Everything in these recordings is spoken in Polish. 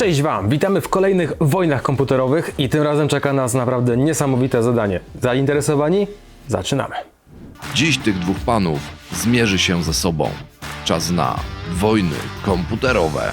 Cześć Wam, witamy w kolejnych wojnach komputerowych i tym razem czeka nas naprawdę niesamowite zadanie. Zainteresowani? Zaczynamy. Dziś tych dwóch panów zmierzy się ze sobą. Czas na wojny komputerowe.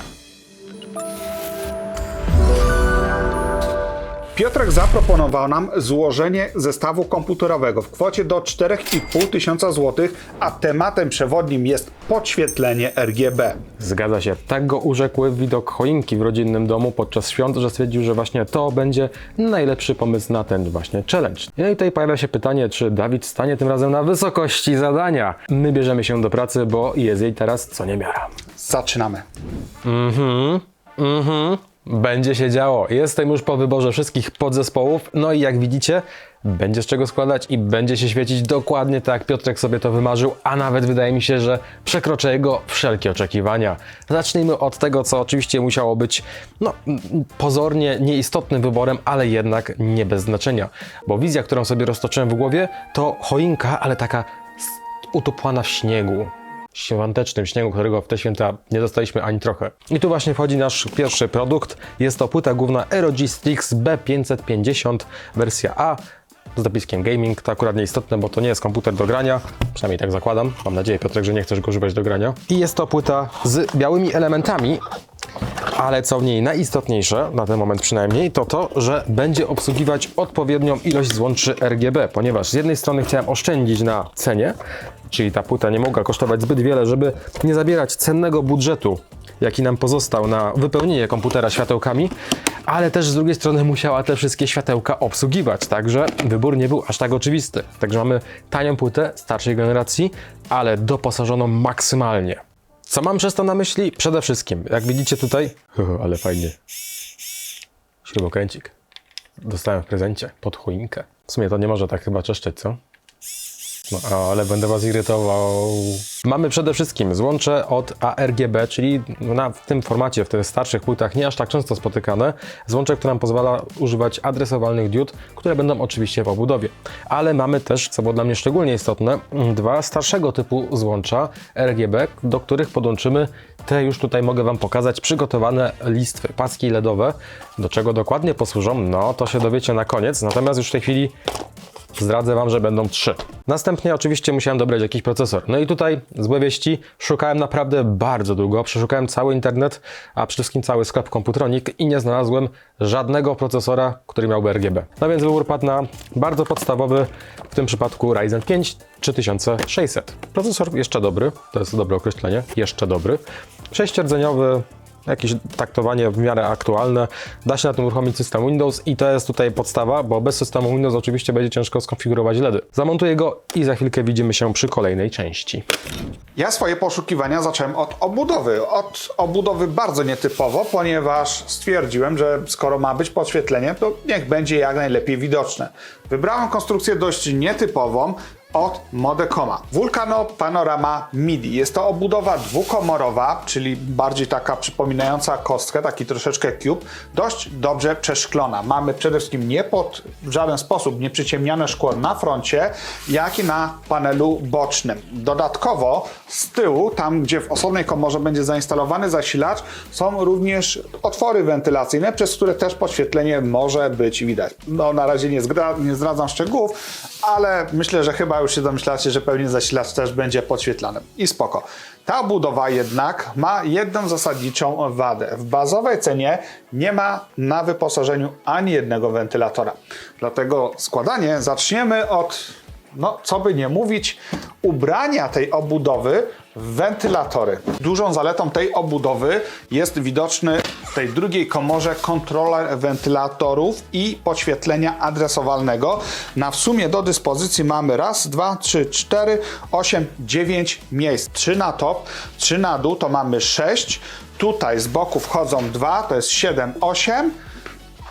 Piotrek zaproponował nam złożenie zestawu komputerowego w kwocie do 4,5 tysiąca złotych, a tematem przewodnim jest podświetlenie RGB. Zgadza się, tak go urzekły widok choinki w rodzinnym domu podczas świąt, że stwierdził, że właśnie to będzie najlepszy pomysł na ten właśnie challenge. No i tutaj pojawia się pytanie, czy Dawid stanie tym razem na wysokości zadania. My bierzemy się do pracy, bo jest jej teraz co niemiara. Zaczynamy. Będzie się działo. Jestem już po wyborze wszystkich podzespołów, no i jak widzicie, będzie z czego składać i będzie się świecić dokładnie tak, jak Piotrek sobie to wymarzył, a nawet wydaje mi się, że przekroczę jego wszelkie oczekiwania. Zacznijmy od tego, co oczywiście musiało być, no, pozornie nieistotnym wyborem, ale jednak nie bez znaczenia, bo wizja, którą sobie roztoczyłem w głowie, to choinka, ale taka utopłana w śniegu świątecznym śniegu, którego w te święta nie dostaliśmy ani trochę. I tu właśnie wchodzi nasz pierwszy produkt. Jest to płyta główna ROG Strix B550 wersja A z dopiskiem gaming. To akurat nieistotne, bo to nie jest komputer do grania. Przynajmniej tak zakładam. Mam nadzieję, Piotrek, że nie chcesz go używać do grania. I jest to płyta z białymi elementami, ale co w niej najistotniejsze, na ten moment przynajmniej, to to, że będzie obsługiwać odpowiednią ilość złączy RGB, ponieważ z jednej strony chciałem oszczędzić na cenie, czyli ta płyta nie mogła kosztować zbyt wiele, żeby nie zabierać cennego budżetu, jaki nam pozostał na wypełnienie komputera światełkami, ale też z drugiej strony musiała te wszystkie światełka obsługiwać, także wybór nie był aż tak oczywisty. Także mamy tanią płytę starszej generacji, ale doposażoną maksymalnie. Co mam przez to na myśli? Przede wszystkim, jak widzicie tutaj, ale fajnie, śrubokręcik. Dostałem w prezencie pod choinkę. W sumie to nie może tak chyba czeszczeć, co? No, ale będę was irytował. Mamy przede wszystkim złącze od ARGB, czyli na, w tym formacie, w tych starszych płytach nie aż tak często spotykane. Złącze, które nam pozwala używać adresowalnych diod, które będą oczywiście w obudowie. Ale mamy też, co było dla mnie szczególnie istotne, dwa starszego typu złącza RGB, do których podłączymy te już tutaj mogę Wam pokazać przygotowane listwy, paski LEDowe. Do czego dokładnie posłużą, no to się dowiecie na koniec. Natomiast już w tej chwili Zdradzę Wam, że będą trzy. Następnie oczywiście musiałem dobrać jakiś procesor. No i tutaj złe wieści. Szukałem naprawdę bardzo długo. Przeszukałem cały internet, a przede wszystkim cały sklep Computronic i nie znalazłem żadnego procesora, który miałby RGB. No więc wybór padł na bardzo podstawowy, w tym przypadku Ryzen 5 3600. Procesor jeszcze dobry, to jest dobre określenie, jeszcze dobry. Sześciordzeniowy, jakieś taktowanie w miarę aktualne. Da się na tym uruchomić system Windows i to jest tutaj podstawa, bo bez systemu Windows oczywiście będzie ciężko skonfigurować LEDy. Zamontuję go i za chwilkę widzimy się przy kolejnej części. Ja swoje poszukiwania zacząłem od obudowy. Od obudowy bardzo nietypowo, ponieważ stwierdziłem, że skoro ma być podświetlenie, to niech będzie jak najlepiej widoczne. Wybrałem konstrukcję dość nietypową od Modecoma. Vulcano Panorama MIDI. Jest to obudowa dwukomorowa, czyli bardziej taka przypominająca kostkę, taki troszeczkę cube, dość dobrze przeszklona. Mamy przede wszystkim nie pod w żaden sposób nieprzyciemniane szkło na froncie, jak i na panelu bocznym. Dodatkowo z tyłu, tam gdzie w osobnej komorze będzie zainstalowany zasilacz, są również otwory wentylacyjne, przez które też podświetlenie może być widać. No na razie nie, zgra- nie zdradzam szczegółów, ale myślę, że chyba już się domyślacie, że pewnie zasilacz też będzie podświetlany. I spoko. Ta budowa jednak ma jedną zasadniczą wadę. W bazowej cenie nie ma na wyposażeniu ani jednego wentylatora. Dlatego składanie zaczniemy od no co by nie mówić, ubrania tej obudowy w wentylatory. Dużą zaletą tej obudowy jest widoczny tej drugiej komorze kontroler wentylatorów i podświetlenia adresowalnego. Na w sumie do dyspozycji mamy raz, dwa, trzy, cztery, osiem, dziewięć miejsc. Trzy na top, trzy na dół to mamy sześć. Tutaj z boku wchodzą dwa, to jest siedem, osiem.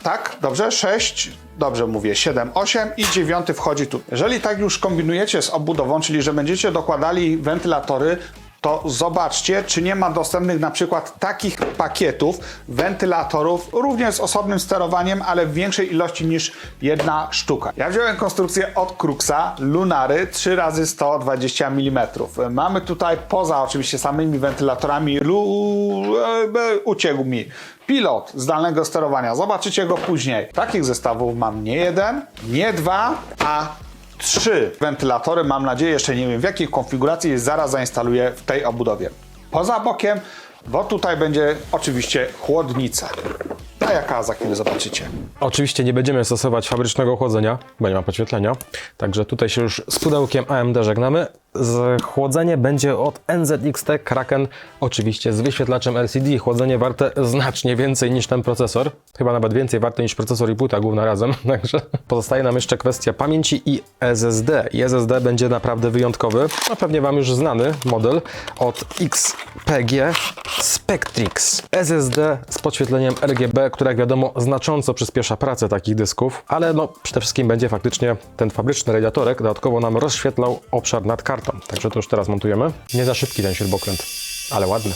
Tak, dobrze, 6, dobrze mówię, 7, 8 i 9 wchodzi tu. Jeżeli tak już kombinujecie z obudową, czyli że będziecie dokładali wentylatory, to zobaczcie, czy nie ma dostępnych na przykład takich pakietów wentylatorów, również z osobnym sterowaniem, ale w większej ilości niż jedna sztuka. Ja wziąłem konstrukcję od Cruxa Lunary 3 razy 120 mm. Mamy tutaj poza oczywiście samymi wentylatorami uciekł mi pilot zdalnego sterowania. Zobaczycie go później. Takich zestawów mam nie jeden, nie dwa, a trzy wentylatory. Mam nadzieję, jeszcze nie wiem w jakiej konfiguracji, zaraz zainstaluję w tej obudowie. Poza bokiem, bo tutaj będzie oczywiście chłodnica. Ta jaka za chwilę zobaczycie. Oczywiście nie będziemy stosować fabrycznego chłodzenia, bo nie ma podświetlenia. Także tutaj się już z pudełkiem AMD żegnamy. Z chłodzenie będzie od NZXT Kraken, oczywiście z wyświetlaczem LCD. Chłodzenie warte znacznie więcej niż ten procesor. Chyba nawet więcej warte niż procesor i płyta główna razem. Także pozostaje nam jeszcze kwestia pamięci i SSD. I SSD będzie naprawdę wyjątkowy. No pewnie Wam już znany model od XPG Spectrix. SSD z podświetleniem RGB, które jak wiadomo znacząco przyspiesza pracę takich dysków, ale no przede wszystkim będzie faktycznie ten fabryczny radiatorek dodatkowo nam rozświetlał obszar nad kartą. Także to już teraz montujemy. Nie za szybki ten śrubokręt, ale ładny.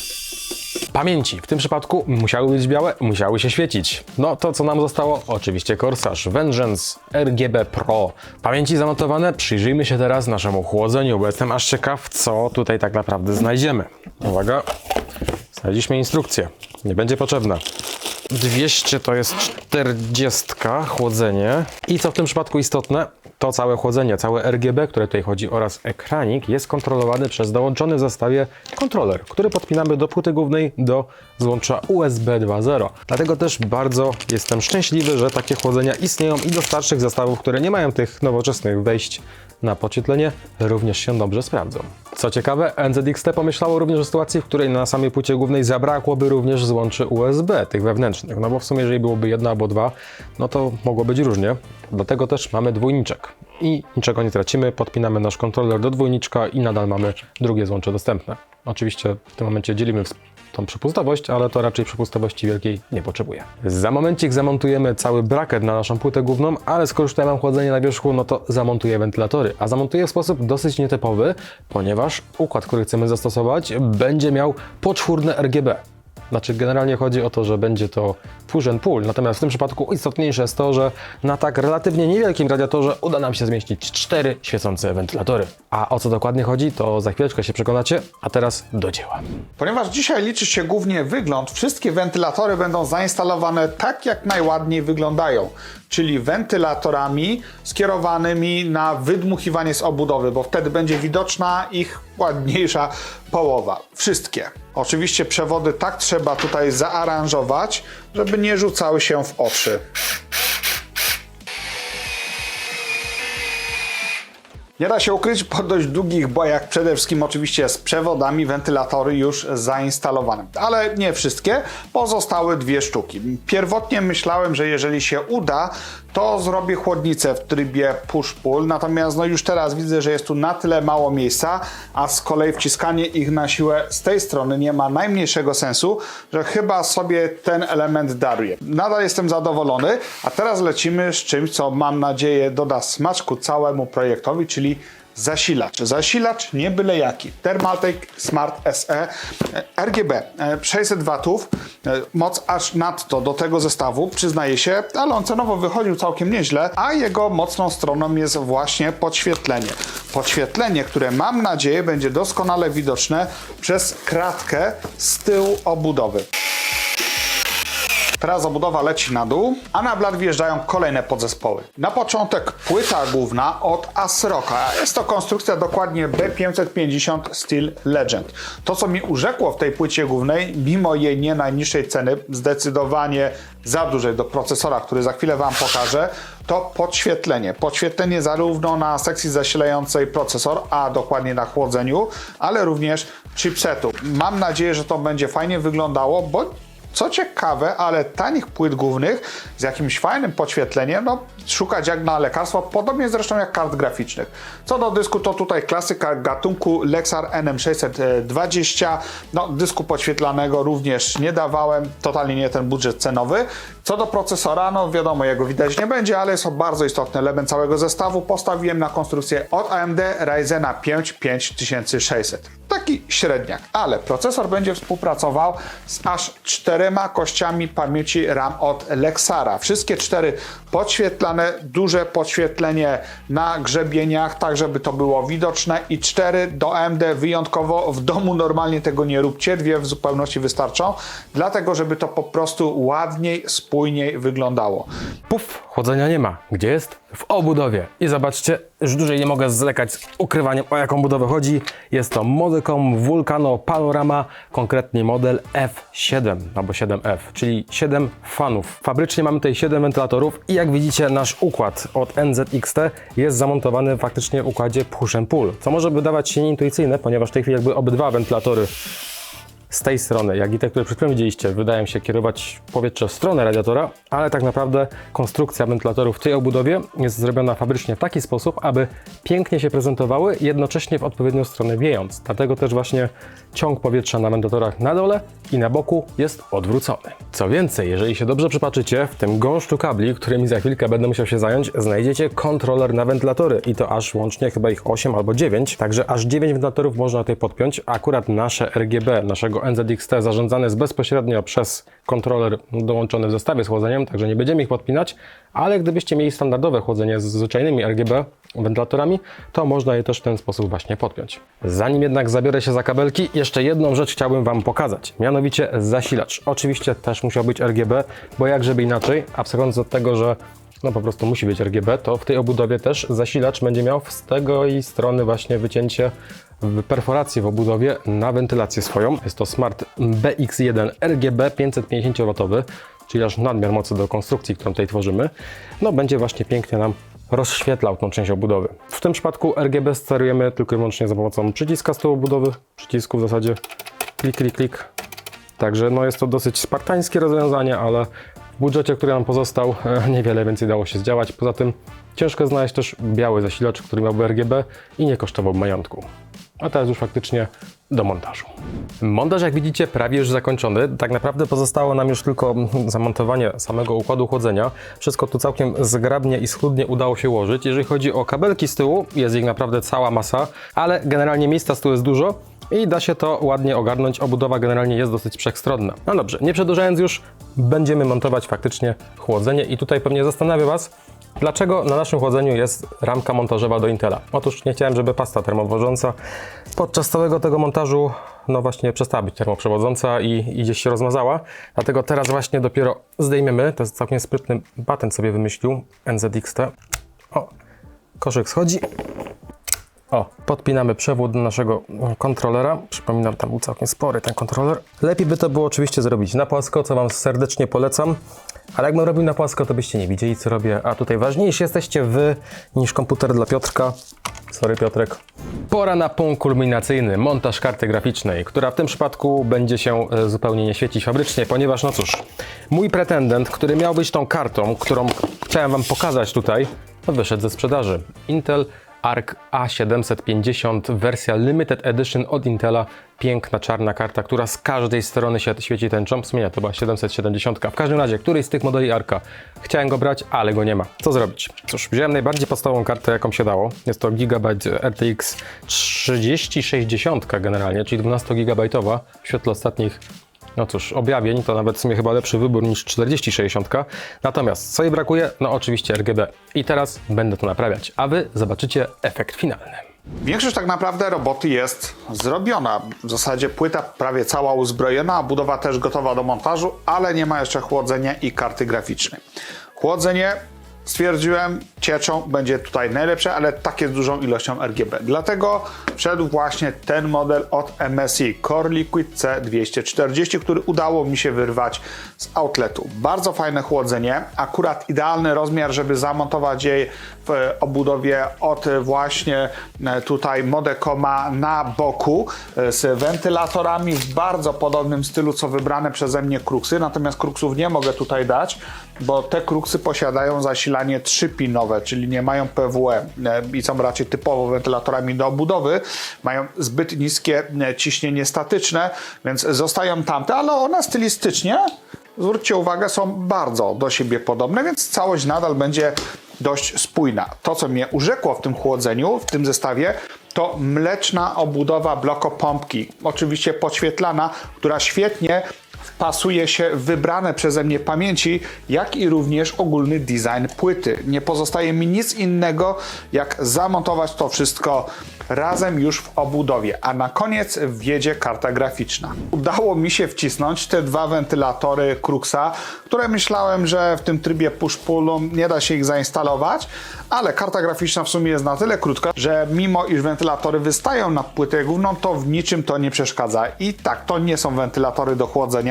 Pamięci. W tym przypadku musiały być białe, musiały się świecić. No to co nam zostało? Oczywiście Corsair Vengeance RGB Pro. Pamięci zanotowane. Przyjrzyjmy się teraz naszemu chłodzeniu, bo jestem aż ciekaw, co tutaj tak naprawdę znajdziemy. Uwaga. Znaleźliśmy instrukcję. Nie będzie potrzebna. 200 to jest 40 chłodzenie. I co w tym przypadku istotne, to całe chłodzenie, całe RGB, które tutaj chodzi oraz ekranik jest kontrolowany przez dołączony w zestawie kontroler, który podpinamy do płyty głównej do złącza USB 2.0. Dlatego też bardzo jestem szczęśliwy, że takie chłodzenia istnieją i do starszych zestawów, które nie mają tych nowoczesnych wejść na podświetlenie również się dobrze sprawdzą. Co ciekawe, NZXT pomyślało również o sytuacji, w której na samej płycie głównej zabrakłoby również złączy USB, tych wewnętrznych, no bo w sumie jeżeli byłoby jedno albo dwa, no to mogło być różnie. Dlatego też mamy dwójniczek. I niczego nie tracimy, podpinamy nasz kontroler do dwójniczka i nadal mamy drugie złącze dostępne. Oczywiście w tym momencie dzielimy tą przepustowość, ale to raczej przepustowości wielkiej nie potrzebuje. Za momencik zamontujemy cały braket na naszą płytę główną, ale skoro już tutaj mam chłodzenie na wierzchu, no to zamontuję wentylatory. A zamontuję w sposób dosyć nietypowy, ponieważ układ, który chcemy zastosować, będzie miał poczwórne RGB. Znaczy, generalnie chodzi o to, że będzie to push and pull, natomiast w tym przypadku istotniejsze jest to, że na tak relatywnie niewielkim radiatorze uda nam się zmieścić cztery świecące wentylatory. A o co dokładnie chodzi, to za chwileczkę się przekonacie, a teraz do dzieła. Ponieważ dzisiaj liczy się głównie wygląd, wszystkie wentylatory będą zainstalowane tak, jak najładniej wyglądają, czyli wentylatorami skierowanymi na wydmuchiwanie z obudowy, bo wtedy będzie widoczna ich ładniejsza połowa. Wszystkie. Oczywiście przewody tak trzeba tutaj zaaranżować, żeby nie rzucały się w oczy. Nie da się ukryć po dość długich bojach, przede wszystkim oczywiście z przewodami, wentylatory już zainstalowane. Ale nie wszystkie, pozostały dwie sztuki. Pierwotnie myślałem, że jeżeli się uda, to zrobię chłodnicę w trybie push-pull, natomiast no już teraz widzę, że jest tu na tyle mało miejsca, a z kolei wciskanie ich na siłę z tej strony nie ma najmniejszego sensu, że chyba sobie ten element daruję. Nadal jestem zadowolony, a teraz lecimy z czymś, co mam nadzieję doda smaczku całemu projektowi, czyli zasilacz. Zasilacz nie byle jaki. Thermaltake Smart SE RGB e, 600 watów, e, moc aż nadto do tego zestawu, przyznaję się, ale on cenowo wychodził całkiem nieźle, a jego mocną stroną jest właśnie podświetlenie. Podświetlenie, które mam nadzieję będzie doskonale widoczne przez kratkę z tyłu obudowy. Teraz obudowa leci na dół, a na blat wjeżdżają kolejne podzespoły. Na początek płyta główna od Asroka. Jest to konstrukcja dokładnie B550 Steel Legend. To, co mi urzekło w tej płycie głównej, mimo jej nie najniższej ceny, zdecydowanie za dużej do procesora, który za chwilę Wam pokażę, to podświetlenie. Podświetlenie zarówno na sekcji zasilającej procesor, a dokładnie na chłodzeniu, ale również chipsetu. Mam nadzieję, że to będzie fajnie wyglądało, bo co ciekawe, ale tanich płyt głównych z jakimś fajnym podświetleniem, no szukać jak na lekarstwo, podobnie zresztą jak kart graficznych. Co do dysku, to tutaj klasyka gatunku Lexar NM620, no dysku podświetlanego również nie dawałem, totalnie nie ten budżet cenowy. Co do procesora, no wiadomo, jego widać nie będzie, ale jest to bardzo istotny element całego zestawu. Postawiłem na konstrukcję od AMD Ryzena 5 5600. Taki średniak, ale procesor będzie współpracował z aż czterema kościami pamięci RAM od Lexara. Wszystkie cztery podświetlane, duże podświetlenie na grzebieniach, tak żeby to było widoczne i cztery do AMD wyjątkowo w domu normalnie tego nie róbcie, dwie w zupełności wystarczą, dlatego żeby to po prostu ładniej, spójniej wyglądało. Puf, chłodzenia nie ma. Gdzie jest? W obudowie. I zobaczcie, już dłużej nie mogę zlekać z ukrywaniem o jaką budowę chodzi. Jest to Modecom Vulcano Panorama, konkretnie model F7 albo 7F, czyli 7 fanów. Fabrycznie mamy tutaj 7 wentylatorów i jak widzicie nasz układ od NZXT jest zamontowany faktycznie w układzie push and pull, co może wydawać się nieintuicyjne, ponieważ w tej chwili jakby obydwa wentilatory z tej strony, jak i te, które przed chwilą widzieliście, wydają się kierować powietrze w stronę radiatora, ale tak naprawdę konstrukcja wentylatorów w tej obudowie jest zrobiona fabrycznie w taki sposób, aby pięknie się prezentowały, jednocześnie w odpowiednią stronę wiejąc. Dlatego też właśnie ciąg powietrza na wentylatorach na dole i na boku jest odwrócony. Co więcej, jeżeli się dobrze przypatrzycie, w tym gąszczu kabli, którymi za chwilkę będę musiał się zająć, znajdziecie kontroler na wentylatory i to aż łącznie chyba ich 8 albo 9, także aż 9 wentylatorów można tutaj podpiąć. Akurat nasze RGB, naszego NZXT zarządzane jest bezpośrednio przez kontroler dołączony w zestawie z chłodzeniem, także nie będziemy ich podpinać, ale gdybyście mieli standardowe chłodzenie z zwyczajnymi RGB wentylatorami, to można je też w ten sposób właśnie podpiąć. Zanim jednak zabiorę się za kabelki, jeszcze jedną rzecz chciałbym Wam pokazać, mianowicie zasilacz. Oczywiście też musiał być RGB, bo jak żeby inaczej, abstrahując od tego, że no po prostu musi być RGB, to w tej obudowie też zasilacz będzie miał z tego i strony właśnie wycięcie w perforacji w obudowie na wentylację swoją. Jest to Smart BX1 RGB 550W, czyli aż nadmiar mocy do konstrukcji, którą tutaj tworzymy. No będzie właśnie pięknie nam rozświetlał tą część obudowy. W tym przypadku RGB sterujemy tylko i wyłącznie za pomocą przyciska z tyłu obudowy, przycisku w zasadzie klik, klik, klik. Także no jest to dosyć spartańskie rozwiązanie, ale w budżecie, który nam pozostał, e, niewiele więcej dało się zdziałać. Poza tym ciężko znaleźć też biały zasilacz, który miałby RGB i nie kosztował majątku. A teraz już faktycznie do montażu. Montaż, jak widzicie, prawie już zakończony. Tak naprawdę pozostało nam już tylko zamontowanie samego układu chłodzenia. Wszystko tu całkiem zgrabnie i schludnie udało się ułożyć. Jeżeli chodzi o kabelki z tyłu, jest ich naprawdę cała masa, ale generalnie miejsca z tyłu jest dużo i da się to ładnie ogarnąć. Obudowa generalnie jest dosyć wszechstronna. No dobrze, nie przedłużając już, będziemy montować faktycznie chłodzenie i tutaj pewnie zastanawia Was, Dlaczego na naszym chłodzeniu jest ramka montażowa do Intela? Otóż nie chciałem, żeby pasta termowodząca podczas całego tego montażu no właśnie przestała być termoprzewodząca i, i gdzieś się rozmazała. Dlatego teraz właśnie dopiero zdejmiemy. To jest całkiem sprytny patent sobie wymyślił NZXT. O, koszyk schodzi. O, podpinamy przewód do naszego kontrolera. Przypominam, tam był całkiem spory ten kontroler. Lepiej by to było oczywiście zrobić na płasko, co Wam serdecznie polecam. Ale jakbym robił na płasko, to byście nie widzieli, co robię. A tutaj ważniejsi jesteście Wy niż komputer dla Piotrka. Sorry, Piotrek. Pora na punkt kulminacyjny, montaż karty graficznej, która w tym przypadku będzie się e, zupełnie nie świecić fabrycznie, ponieważ, no cóż, mój pretendent, który miał być tą kartą, którą chciałem Wam pokazać tutaj, wyszedł ze sprzedaży. Intel Arc A750 wersja Limited Edition od Intela. Piękna czarna karta, która z każdej strony się świeci tęczą. W sumie to była 770. W każdym razie, któryś z tych modeli Arka chciałem go brać, ale go nie ma. Co zrobić? Cóż, wziąłem najbardziej podstawową kartę, jaką się dało. Jest to Gigabyte RTX 3060 generalnie, czyli 12 gigabajtowa w świetle ostatnich no cóż, objawień to nawet w sumie chyba lepszy wybór niż 4060. Natomiast co jej brakuje? No oczywiście RGB. I teraz będę to naprawiać, a wy zobaczycie efekt finalny. Większość tak naprawdę roboty jest zrobiona. W zasadzie płyta prawie cała uzbrojona, budowa też gotowa do montażu, ale nie ma jeszcze chłodzenia i karty graficznej. Chłodzenie stwierdziłem, cieczą będzie tutaj najlepsze, ale takie z dużą ilością RGB. Dlatego wszedł właśnie ten model od MSI Core Liquid C240, który udało mi się wyrwać z outletu. Bardzo fajne chłodzenie, akurat idealny rozmiar, żeby zamontować je w obudowie od właśnie e, tutaj Modecoma na boku e, z wentylatorami w bardzo podobnym stylu co wybrane przeze mnie kruksy, natomiast kruksów nie mogę tutaj dać, bo te kruksy posiadają zasilanie 3-pinowe, czyli nie mają PWE e, i są raczej typowo wentylatorami do obudowy, mają zbyt niskie e, ciśnienie statyczne, więc zostają tamte, ale one stylistycznie zwróćcie uwagę, są bardzo do siebie podobne, więc całość nadal będzie dość spójna. To, co mnie urzekło w tym chłodzeniu, w tym zestawie, to mleczna obudowa blokopompki, oczywiście podświetlana, która świetnie wpasuje się wybrane przeze mnie pamięci, jak i również ogólny design płyty. Nie pozostaje mi nic innego, jak zamontować to wszystko razem już w obudowie, a na koniec wjedzie karta graficzna. Udało mi się wcisnąć te dwa wentylatory Cruxa, które myślałem, że w tym trybie push-pullu nie da się ich zainstalować, ale karta graficzna w sumie jest na tyle krótka, że mimo iż wentylatory wystają na płytę główną, to w niczym to nie przeszkadza. I tak, to nie są wentylatory do chłodzenia.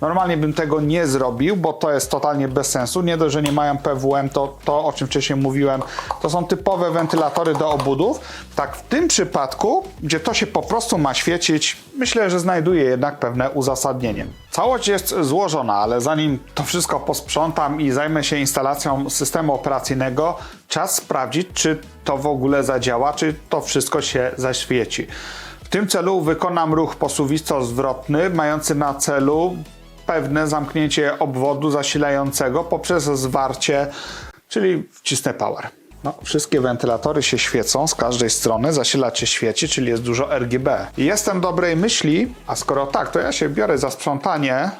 Normalnie bym tego nie zrobił, bo to jest totalnie bez sensu. Nie dość, że nie mają PWM, to to, o czym wcześniej mówiłem, to są typowe wentylatory do obudów. Tak, w tym przypadku, gdzie to się po prostu ma świecić, myślę, że znajduje jednak pewne uzasadnienie. Całość jest złożona, ale zanim to wszystko posprzątam i zajmę się instalacją systemu operacyjnego, czas sprawdzić, czy to w ogóle zadziała, czy to wszystko się zaświeci. Tym celu wykonam ruch posuwisto-zwrotny, mający na celu pewne zamknięcie obwodu zasilającego poprzez zwarcie, czyli wcisnę power. No, wszystkie wentylatory się świecą z każdej strony, zasilacz się świeci, czyli jest dużo RGB. Jestem dobrej myśli, a skoro tak, to ja się biorę za sprzątanie,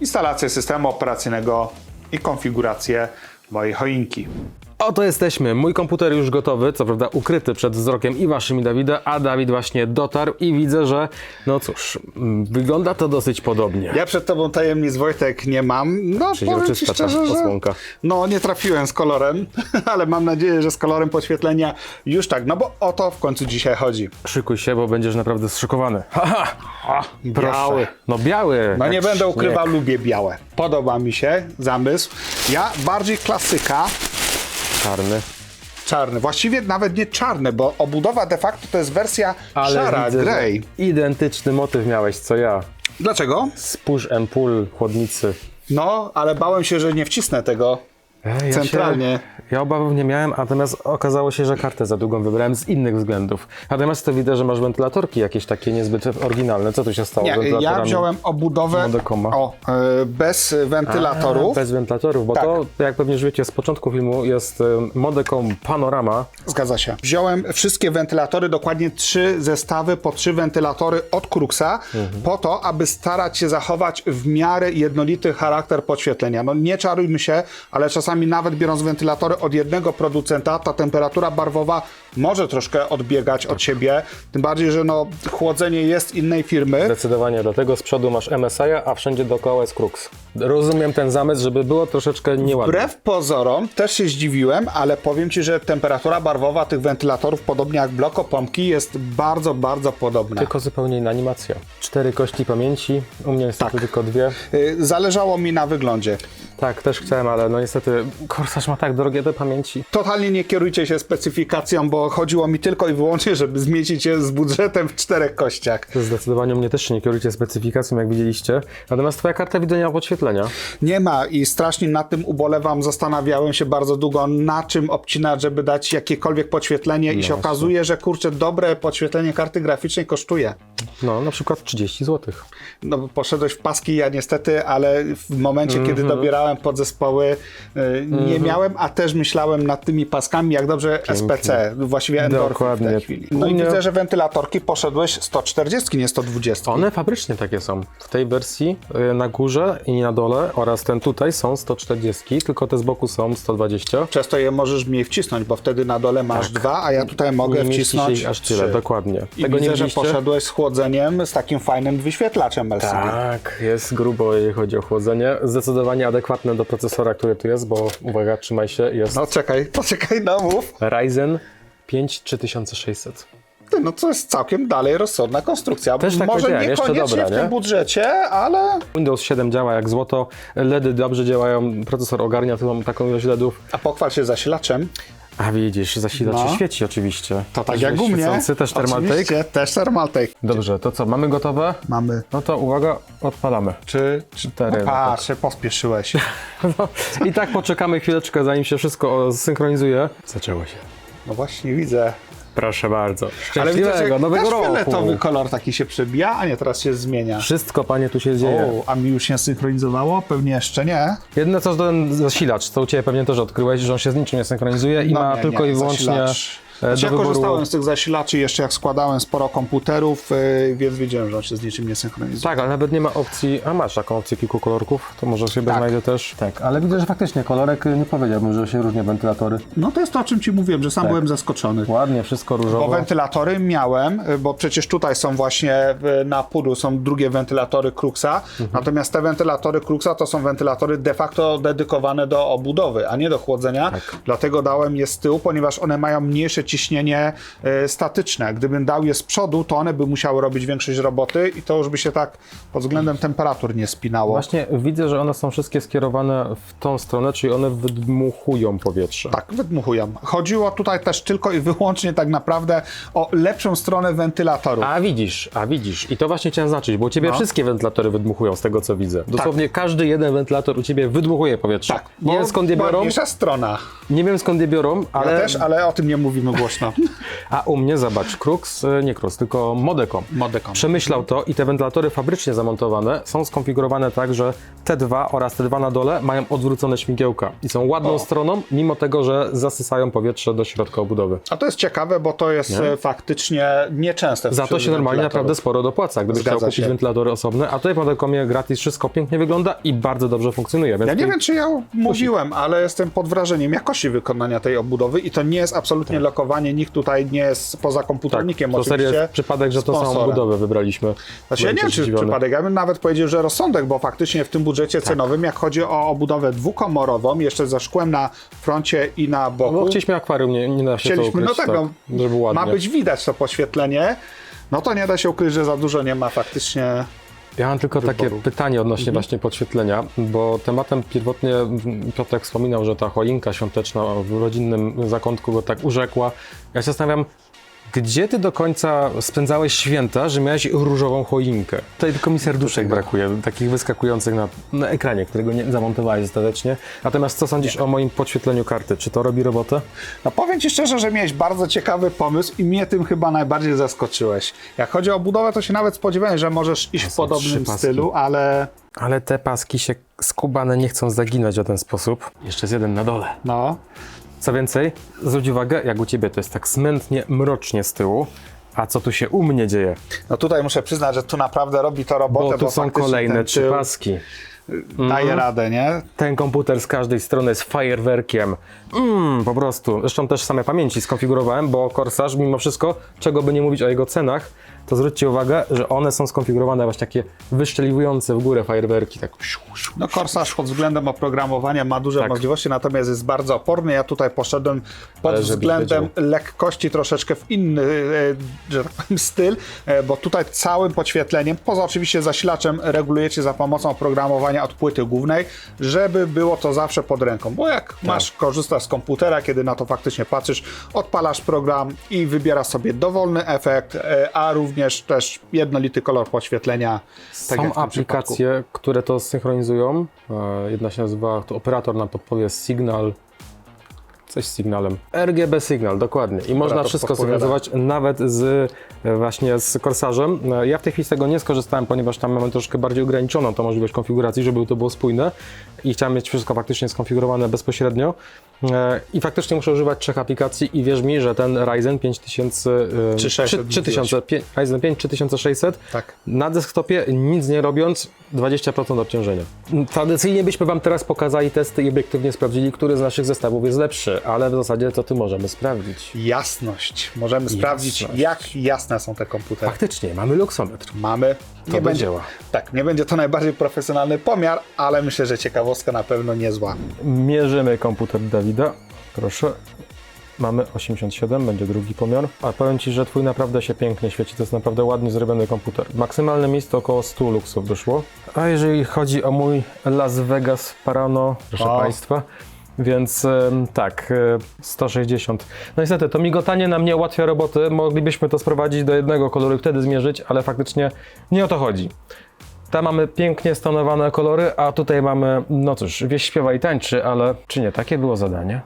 instalację systemu operacyjnego i konfigurację mojej choinki. Oto jesteśmy. Mój komputer już gotowy, co prawda ukryty przed wzrokiem i waszym i Dawida, a Dawid właśnie dotarł i widzę, że no cóż, mm, wygląda to dosyć podobnie. Ja przed tobą tajemnic Wojtek nie mam. No, Czyli powiem ci szczerze, że osłonka. no nie trafiłem z kolorem, ale mam nadzieję, że z kolorem podświetlenia już tak, no bo o to w końcu dzisiaj chodzi. Szykuj się, bo będziesz naprawdę zszokowany. Haha! A, Proszę. biały. No biały. No nie będę śnieg. ukrywał, lubię białe. Podoba mi się zamysł. Ja bardziej klasyka, Czarny. czarny. Właściwie nawet nie czarny, bo obudowa de facto to jest wersja Ale szara, widzę, że grey. identyczny motyw miałeś co ja. Dlaczego? Spójrz empul chłodnicy. No, ale bałem się, że nie wcisnę tego ja centralnie. Się, ja obawów nie miałem, natomiast okazało się, że kartę za długą wybrałem z innych względów. Natomiast to widzę, że masz wentylatorki jakieś takie niezbyt oryginalne. Co tu się stało z Nie, ja wziąłem obudowę o, e, bez wentylatorów. Bez wentylatorów, bo Tak. to, jak pewnie już wiecie, z początku filmu jest y, Modecom Panorama. Zgadza się. Wziąłem wszystkie wentylatory, dokładnie trzy zestawy po trzy wentylatory od Cruxa, po to, aby starać się zachować w miarę jednolity charakter podświetlenia. No nie czarujmy się, ale czasami nawet biorąc wentylatory od jednego producenta, ta temperatura barwowa może troszkę odbiegać od siebie, tym bardziej, że no chłodzenie jest innej firmy. Zdecydowanie, dlatego z przodu masz MSI, a wszędzie dookoła jest Crux. Rozumiem ten zamysł, żeby było troszeczkę nieładnie. Wbrew pozorom też się zdziwiłem, ale powiem Ci, że temperatura barwowa tych wentylatorów, podobnie jak blokopompki, jest bardzo, bardzo podobna. Tylko zupełnie inna animacja. Cztery kości pamięci, u mnie niestety Tak. tylko dwie. Y, Zależało mi na wyglądzie. Tak, też chciałem, ale no niestety Korsarz ma tak drogie te pamięci. Totalnie nie kierujcie się specyfikacją, bo chodziło mi tylko i wyłącznie, żeby zmieścić się z budżetem w czterech kościach. Zdecydowanie mnie też nie kierujcie specyfikacją, jak widzieliście. Natomiast twoja karta widzenia podświetlenia. Nie ma i strasznie nad tym ubolewam. Zastanawiałem się bardzo długo, na czym obcinać, żeby dać jakiekolwiek podświetlenie i się okazuje, że kurczę, dobre podświetlenie karty graficznej kosztuje. No, na przykład 30 zł. No, poszedłeś w paski, ja niestety, ale w momencie, Mhm. kiedy dobierałem podzespoły, y, nie miałem, a też myślałem nad tymi paskami, jak dobrze SPC, właściwie endorfin w tej chwili. No i widzę, że wentylatorki poszedłeś 140, nie 120. One fabrycznie takie są. W tej wersji y, na górze i na dole oraz ten tutaj są 140, tylko te z boku są 120. Przez to je możesz mniej wcisnąć, bo wtedy na dole masz dwa, a ja tutaj mogę Tak. nie wcisnąć aż tyle, dokładnie. I Tego widzę, nie że poszedłeś z chłodzeniem z takim fajnym wyświetlaczem LCD. Tak, jest grubo, jeżeli chodzi o chłodzenie. Zdecydowanie adekwatne do procesora, który tu jest, bo uwaga, trzymaj się, jest No czekaj, poczekaj, no mów. Ryzen 5 3600. Ty, No to jest całkiem dalej rozsądna konstrukcja. Też tak Może powiedziałem, jeszcze niekoniecznie dobra, w tym nie? budżecie, ale... Windows 7 działa jak złoto, LEDy dobrze działają, procesor ogarnia tą, taką ilość LEDów. A pochwal się zasilaczem. A widzisz, zasilacz No. się świeci oczywiście. To tak jak u mnie. też Thermaltake. Oczywiście, też Thermaltake. Dobrze, to co, mamy gotowe? Mamy. No to uwaga, odpalamy. Czy... Cztery, No patrz, pospieszyłeś. No, I tak poczekamy chwileczkę, zanim się wszystko zsynchronizuje. Zaczęło się. No właśnie widzę. Proszę bardzo. Ale widzę, Szczęśliwego nowego też roku. fioletowy kolor taki się przebija, a nie, teraz się zmienia. Wszystko, panie, tu się dzieje. O, a mi już się synchronizowało? Pewnie jeszcze nie. Jedyne co ten zasilacz, co u Ciebie pewnie też odkryłeś, że on się z niczym nie synchronizuje i ma No nie, tylko nie, i wyłącznie zasilacz Znaczy, ja wyboru- korzystałem z tych zasilaczy jeszcze jak składałem sporo komputerów, yy, więc wiedziałem, że on się z niczym nie synchronizuje. Tak, ale nawet nie ma opcji, a masz taką opcję kilku kolorków, to może sobie Tak. znajdę też. Tak, ale widzę, że faktycznie kolorek nie powiedziałbym, że się różnią wentylatory. No to jest to, o czym ci mówiłem, że sam byłem zaskoczony. Ładnie, wszystko różowo. Bo wentylatory miałem, bo przecież tutaj są właśnie na pudu są drugie wentylatory Kruxa, natomiast te wentylatory Kruxa to są wentylatory de facto dedykowane do obudowy, a nie do chłodzenia, dlatego dałem je z tyłu, ponieważ one mają mniejsze ciśnienie y, statyczne. Gdybym dał je z przodu, to one by musiały robić większość roboty i to już by się tak pod względem temperatur nie spinało. Właśnie widzę, że one są wszystkie skierowane w tą stronę, czyli one wydmuchują powietrze. Tak, wydmuchują. Chodziło tutaj też tylko i wyłącznie tak naprawdę o lepszą stronę wentylatorów. A widzisz, a widzisz. I to właśnie chciałem znaczyć, bo u ciebie No. wszystkie wentylatory wydmuchują z tego co widzę. Dosłownie każdy jeden wentylator u ciebie wydmuchuje powietrze. Tak, nie wiem skąd je biorą, Ładniejsza strona. nie wiem skąd je biorą, ale... Ja też, ale o tym nie mówimy głośno. A u mnie, zobacz, Krux, e, nie Krux, tylko Modecom. Modecom. Przemyślał to i te wentylatory fabrycznie zamontowane są skonfigurowane tak, że T2 oraz T2 na dole mają odwrócone śmigiełka i są ładną O. stroną, mimo tego, że zasysają powietrze do środka obudowy. A to jest ciekawe, bo to jest e, faktycznie nieczęste. Za to się normalnie naprawdę sporo dopłaca, gdybyś Zgadza chciał kupić się. wentylatory osobne, a tutaj w Modecomie gratis wszystko pięknie wygląda i bardzo dobrze funkcjonuje. Ja nie wiem, czy ja mówiłem, ale jestem pod wrażeniem jakości wykonania tej obudowy i to nie jest absolutnie lokowanie, nikt tutaj nie jest poza tak, komputernikiem to serio oczywiście. jest przypadek, że to samą budowę wybraliśmy. Znaczy, ja nie wiem, czy zdziwiony. przypadek. Ja bym nawet powiedział, że rozsądek, bo faktycznie w tym budżecie Tak. cenowym, jak chodzi o obudowę dwukomorową, jeszcze ze szkłem na froncie i na boku, No, chcieliśmy akwarium, nie, nie da się to chcieliśmy, ukryć, no tak, no, żeby ładnie. ma być widać to poświetlenie, no to nie da się ukryć, że za dużo nie ma faktycznie. Ja mam tylko takie wyboru. pytanie odnośnie Mhm. właśnie podświetlenia, bo tematem pierwotnie mm, Piotrek wspominał, że ta choinka świąteczna w rodzinnym zakątku go tak urzekła. Ja się zastanawiam, gdzie ty do końca spędzałeś święta, że miałeś różową choinkę? Tutaj tylko mi serduszek brakuje, takich wyskakujących na, na ekranie, którego nie zamontowałeś ostatecznie. Natomiast co sądzisz o moim podświetleniu karty? Czy to robi robotę? No powiem Ci szczerze, że miałeś bardzo ciekawy pomysł i mnie tym chyba najbardziej zaskoczyłeś. Jak chodzi o budowę, to się nawet spodziewałem, że możesz iść w podobnym stylu, ale Ale te paski się skubane nie chcą zaginać w ten sposób. Jeszcze jest jeden na dole. no, Co więcej, zwróć uwagę, jak u ciebie to jest tak smętnie, mrocznie z tyłu, a co tu się u mnie dzieje? no tutaj muszę przyznać, że tu naprawdę robi to robotę, Bo bo, tu są faktycznie kolejne trzy paski. daje radę, nie? Ten komputer z każdej strony jest fajerwerkiem. Mm, po prostu. Zresztą też same pamięci skonfigurowałem, bo Corsage, mimo wszystko, czego by nie mówić o jego cenach, to zwróćcie uwagę, że one są skonfigurowane właśnie takie wyszczeliwujące w górę fajerwerki. Tak. No Corsair pod względem oprogramowania ma duże Tak. możliwości, natomiast jest bardzo oporny. Ja tutaj poszedłem pod Ale względem lekkości troszeczkę w inny, e, że tak powiem, styl, e, bo tutaj całym podświetleniem, poza oczywiście zasilaczem, regulujecie za pomocą oprogramowania od płyty głównej, żeby było to zawsze pod ręką, bo jak Tak. masz, korzystasz z komputera, kiedy na to faktycznie patrzysz, odpalasz program i wybierasz sobie dowolny efekt, e, a również też jednolity kolor podświetlenia. tak Są tym przypadku. aplikacje, które to synchronizują. E, Jedna się nazywa, to operator nam podpowie Signal. Coś z Signalem. RGB Signal, dokładnie. I można wszystko synchronizować nawet z e, właśnie z Corsarzem. E, Ja w tej chwili z tego nie skorzystałem, ponieważ tam mamy troszkę bardziej ograniczoną tą możliwość konfiguracji, żeby to było spójne i chciałem mieć wszystko faktycznie skonfigurowane bezpośrednio. E, I faktycznie muszę używać trzech aplikacji i wierz mi, że ten Ryzen 5000, e, 3600 3000, pie- Ryzen 5 3600 Tak. na desktopie nic nie robiąc 20% obciążenia. Tradycyjnie byśmy Wam teraz pokazali testy i obiektywnie sprawdzili, który z naszych zestawów jest lepszy, ale w zasadzie to Ty możemy sprawdzić. Jasność. Możemy sprawdzić, Jasność. jak jasne są te komputery. Faktycznie, mamy luksometr. Mamy. To do dzieła. Tak, nie będzie to najbardziej profesjonalny pomiar, ale myślę, że ciekawostka na pewno niezła. Mierzymy komputer Dawida. Proszę. Mamy 87, będzie drugi pomiar. A powiem Ci, że Twój naprawdę się pięknie świeci. To jest naprawdę ładnie zrobiony komputer. Maksymalne miejsce około 100 luksów wyszło. A jeżeli chodzi o mój Las Vegas Parano, proszę O. Państwa, więc tak, e, 160. No niestety, to migotanie nam nie ułatwia roboty. Moglibyśmy to sprowadzić do jednego koloru i wtedy zmierzyć, ale faktycznie nie o to chodzi. Tam mamy pięknie stonowane kolory, a tutaj mamy, no cóż, wieś śpiewa i tańczy, ale czy nie takie było zadanie?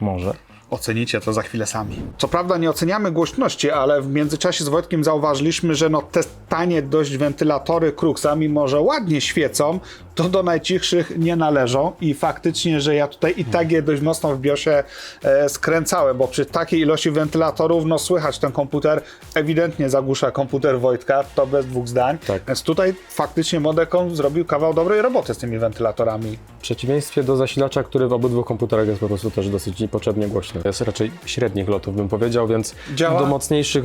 Może. Ocenicie to za chwilę sami. Co prawda nie oceniamy głośności, ale w międzyczasie z Wojtkiem zauważyliśmy, że no te tanie dość wentylatory Kruxa, mimo że ładnie świecą, to do najcichszych nie należą i faktycznie, że ja tutaj i tak je dość mocno w BIOSie e, skręcałem, bo przy takiej ilości wentylatorów, no słychać ten komputer, ewidentnie zagłusza komputer Wojtka, to bez dwóch zdań. Tak. Więc tutaj faktycznie Modecon zrobił kawał dobrej roboty z tymi wentylatorami. W przeciwieństwie do zasilacza, który w obydwu komputerach jest po prostu też dosyć niepotrzebnie głośny. Jest raczej średnich lotów, bym powiedział, więc Działa? do mocniejszych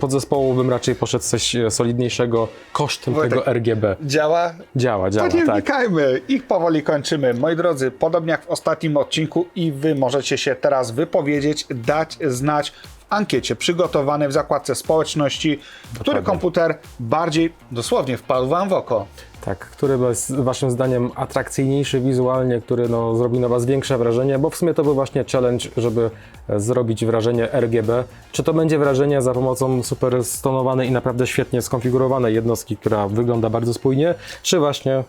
podzespołów bym raczej poszedł coś e, solidniejszego kosztem Wojtek, tego RGB. Działa? Działa, działa, To nie tak. wnikajmy, ich powoli kończymy. Moi drodzy, podobnie jak w ostatnim odcinku i wy możecie się teraz wypowiedzieć, dać znać ankiecie przygotowanej w zakładce społeczności, który komputer bardziej dosłownie wpadł wam w oko. Tak, który jest waszym zdaniem atrakcyjniejszy wizualnie, który no, zrobi na was większe wrażenie, bo w sumie to był właśnie challenge, żeby e, zrobić wrażenie RGB. Czy to będzie wrażenie za pomocą super stonowanej i naprawdę świetnie skonfigurowanej jednostki, która wygląda bardzo spójnie, czy właśnie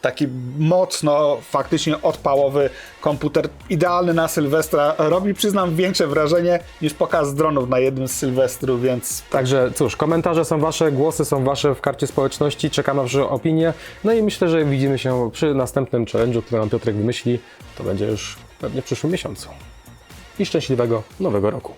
Taki mocno, faktycznie odpałowy komputer, idealny na Sylwestra. Robi, przyznam, większe wrażenie niż pokaz dronów na jednym z Sylwestru, więc Także cóż, komentarze są wasze, głosy są wasze w karcie społeczności, czekam na wasze opinie. No i myślę, że widzimy się przy następnym challenge'u, który nam Piotrek wymyśli. To będzie już pewnie w przyszłym miesiącu. I szczęśliwego nowego roku.